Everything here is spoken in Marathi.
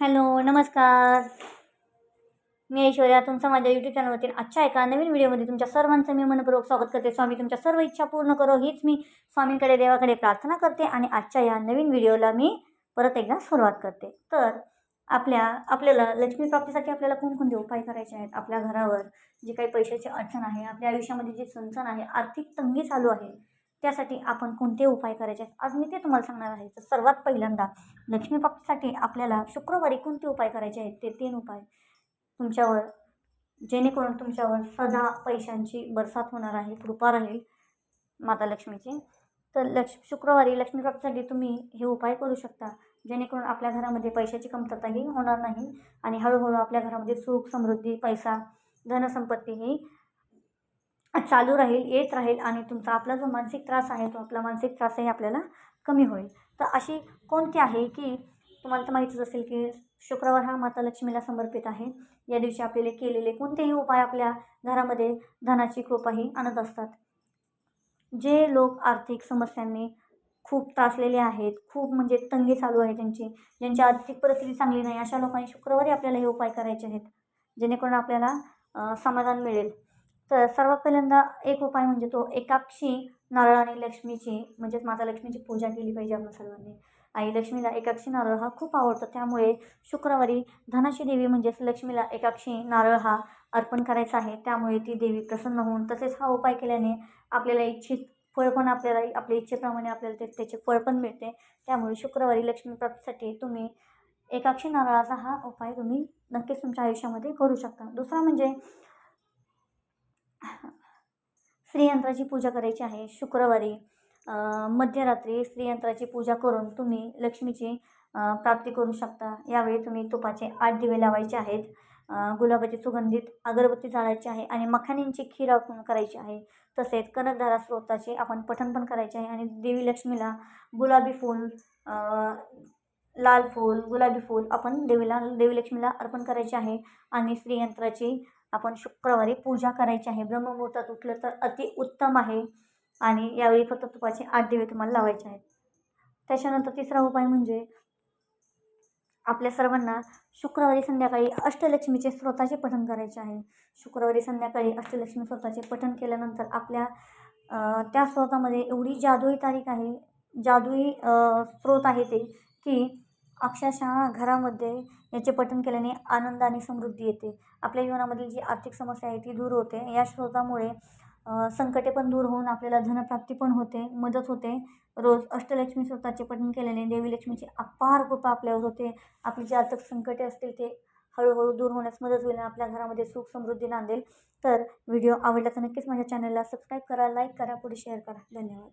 हॅलो नमस्कार. मी ऐश्वर्या तुमचं माझ्या यूट्यूब चॅनलवरती आजच्या एका नवीन व्हिडिओमध्ये तुमच्या सर्वांचं मी मनपूर्वक स्वागत करते. स्वामी तुमच्या सर्व इच्छा पूर्ण करो. हीच मी स्वामींकडे देवाकडे प्रार्थना करते आणि आजच्या या नवीन व्हिडिओला मी परत एकदा सुरुवात करते. तर आपल्या आपल्याला लक्ष्मी प्राप्तीसाठी आपल्याला कोणकोणते उपाय करायचे आहेत? आपल्या घरावर जी काही पैशाची अडचण आहे आपल्या आयुष्यामध्ये जी चणचण आहे आर्थिक तंगी चालू आहे त्यासाठी आपण कोणते उपाय करायचे? आहेत आज मी ते तुम्हाला सांगणार आहे. तर सर्वात पहिल्यांदा लक्ष्मीप्राप्तीसाठी आपल्याला शुक्रवारी कोणते उपाय करायचे आहेत? ते तीन उपाय. तुमच्यावर जेणेकरून तुमच्यावर सदा पैशांची बरसात होणार आहे कृपा राहील माता लक्ष्मीची. तर लक्ष शुक्रवारी लक्ष्मीप्राप्तीसाठी तुम्ही हे उपाय करू शकता. जेणेकरून आपल्या घरामध्ये पैशाची कमतरताही होणार नाही आणि हळूहळू आपल्या घरामध्ये सुख समृद्धी पैसा धनसंपत्ती ही चालू राहील येत राहील आणि तुमचा आपला जो मानसिक त्रास आहे तो आपला मानसिक त्रासही आपल्याला कमी होईल. तर अशी कोणती आहे की तुम्हाला तर माहितीच असेल की शुक्रवार हा माता लक्ष्मीला समर्पित आहे. या दिवशी आपल्याला केलेले कोणतेही उपाय आपल्या घरामध्ये धनाची कृपाही आणत असतात. जे लोक आर्थिक समस्यांनी खूप त्रासलेले आहेत खूप म्हणजे तंगी चालू आहे त्यांची ज्यांची आर्थिक परिस्थिती चांगली नाही अशा लोकांनी शुक्रवारी आपल्याला हे उपाय करायचे आहेत. जेणेकरून आपल्याला समाधान मिळेल. तर सर्वात पहिल्यांदा एक उपाय म्हणजे तो एकाक्षी नारळ आणि लक्ष्मीची म्हणजेच माता लक्ष्मीची पूजा केली पाहिजे आपण सर्वांनी. आई लक्ष्मीला एकाक्षी नारळ हा खूप आवडतो. त्यामुळे शुक्रवारी धनाशी देवी म्हणजेच लक्ष्मीला एकाक्षी नारळ हा अर्पण करायचा आहे. त्यामुळे ती देवी प्रसन्न होऊन तसेच हा उपाय केल्याने आपल्याला इच्छित फळ पण आपल्याला आपल्या इच्छेप्रमाणे आपल्याला ते त्याचे फळ पण मिळते. त्यामुळे शुक्रवारी लक्ष्मी प्राप्तीसाठी तुम्ही एकाक्षी नारळाचा हा उपाय तुम्ही नक्कीच तुमच्या आयुष्यामध्ये करू शकता. दुसरा म्हणजे श्रीयंत्राची पूजा करायची आहे. शुक्रवारी मध्यरात्री श्रीयंत्राची पूजा करून तुम्ही लक्ष्मीची प्राप्ती करू शकता. यावेळी तुम्ही तुपाचे आठ दिवे लावायचे आहेत. गुलाबाची सुगंधित अगरबत्ती जाळायची आहे आणि मखाण्यांची खीर आपण करायची आहे. तसेच कनकधारा स्रोताचे आपण पठण पण करायचे आहे आणि देवी लक्ष्मीला गुलाबी फूल लाल फूल गुलाबी फूल आपण देवीला देवी लक्ष्मीला अर्पण करायचे आहे आणि श्रीयंत्राची आपण शुक्रवारी पूजा करायची आहे. ब्रह्ममुहूर्तात उठलं तर अति उत्तम आहे. आणि यावेळी फक्त तुपाचे आठ दिवे तुम्हाला लावायचे आहेत. त्याच्यानंतर तिसरा उपाय म्हणजे आपल्या सर्वांना शुक्रवारी संध्याकाळी अष्टलक्ष्मीचे स्रोताचे पठण करायचे आहे. शुक्रवारी संध्याकाळी अष्टलक्ष्मी स्रोताचे पठण केल्यानंतर आपल्या त्या स्रोतामध्ये एवढी जादुई तारीख आहे जादुई स्रोत आहे ते की अक्षरशः घरामध्ये याचे पठण केल्याने आनंद आणि समृद्धी येते. आपल्या जीवनामधील जी आर्थिक समस्या आहे ती दूर होते. या स्रोतामुळे संकटे पण दूर होऊन आपल्याला धनप्राप्ती पण होते मदत होते. रोज अष्टलक्ष्मी स्वतःचे पठण केल्याने देवी लक्ष्मीची अपार कृपा आपल्यावर होते. आपली जी आर्थिक संकटे असतील ते हळूहळू दूर होण्यास मदत होईल आणि आपल्या घरामध्ये सुख समृद्धी नांदेल. तर व्हिडिओ आवडला तर नक्कीच माझ्या चॅनलला सबस्क्राईब करा लाईक करा पुढे शेअर करा. धन्यवाद.